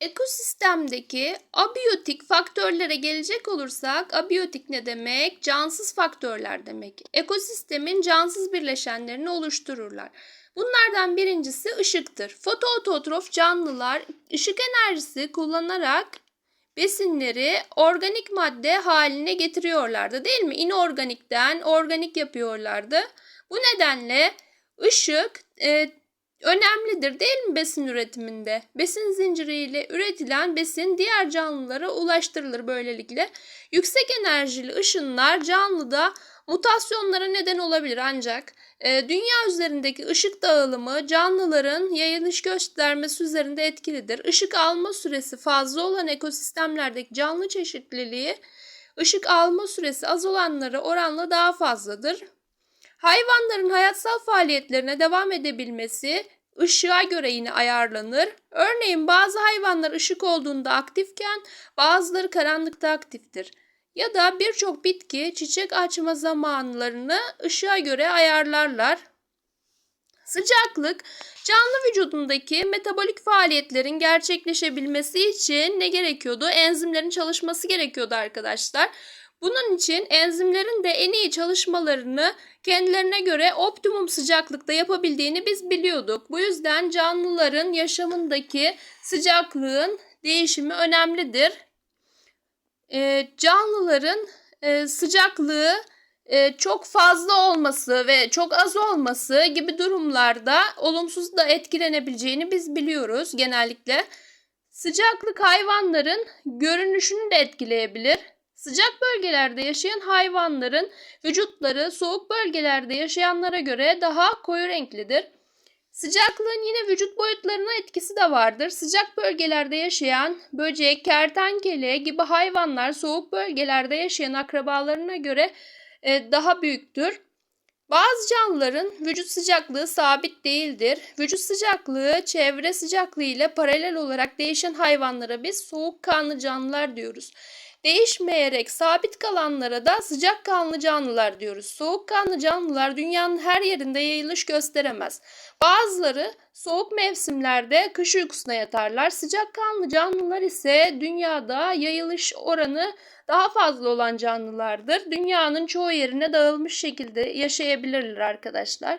Ekosistemdeki abiyotik faktörlere gelecek olursak, abiyotik ne demek? Cansız faktörler demek. Ekosistemin cansız bileşenlerini oluştururlar. Bunlardan birincisi ışıktır. Fotoototrof canlılar ışık enerjisi kullanarak besinleri organik madde haline getiriyorlardı değil mi? İnorganikten organik yapıyorlardı. Bu nedenle ışık e, önemlidir değil mi besin üretiminde? Besin zinciriyle üretilen besin diğer canlılara ulaştırılır böylelikle. Yüksek enerjili ışınlar canlıda mutasyonlara neden olabilir ancak e, dünya üzerindeki ışık dağılımı canlıların yayılış göstermesi üzerinde etkilidir. Işık alma süresi fazla olan ekosistemlerdeki canlı çeşitliliği ışık alma süresi az olanlara oranla daha fazladır. Hayvanların hayatsal faaliyetlerine devam edebilmesi ışığa göre yine ayarlanır. Örneğin bazı hayvanlar ışık olduğunda aktifken bazıları karanlıkta aktiftir. Ya da birçok bitki çiçek açma zamanlarını ışığa göre ayarlarlar. Sıcaklık canlı vücudundaki metabolik faaliyetlerin gerçekleşebilmesi için ne gerekiyordu? Enzimlerin çalışması gerekiyordu arkadaşlar. Bunun için enzimlerin de en iyi çalışmalarını kendilerine göre optimum sıcaklıkta yapabildiğini biz biliyorduk. Bu yüzden canlıların yaşamındaki sıcaklığın değişimi önemlidir. Ee, canlıların e, sıcaklığı e, çok fazla olması ve çok az olması gibi durumlarda olumsuz da etkilenebileceğini biz biliyoruz genellikle. Sıcaklık hayvanların görünüşünü de etkileyebilir. Sıcak bölgelerde yaşayan hayvanların vücutları soğuk bölgelerde yaşayanlara göre daha koyu renklidir. Sıcaklığın yine vücut boyutlarına etkisi de vardır. Sıcak bölgelerde yaşayan böcek, kertenkele gibi hayvanlar soğuk bölgelerde yaşayan akrabalarına göre e, daha büyüktür. Bazı canlıların vücut sıcaklığı sabit değildir. Vücut sıcaklığı çevre sıcaklığı ile paralel olarak değişen hayvanlara biz soğukkanlı canlılar diyoruz. Değişmeyerek sabit kalanlara da sıcakkanlı canlılar diyoruz. Soğukkanlı canlılar dünyanın her yerinde yayılış gösteremez. Bazıları soğuk mevsimlerde kış uykusuna yatarlar. Sıcakkanlı canlılar ise dünyada yayılış oranı daha fazla olan canlılardır. Dünyanın çoğu yerine dağılmış şekilde yaşayabilirler arkadaşlar.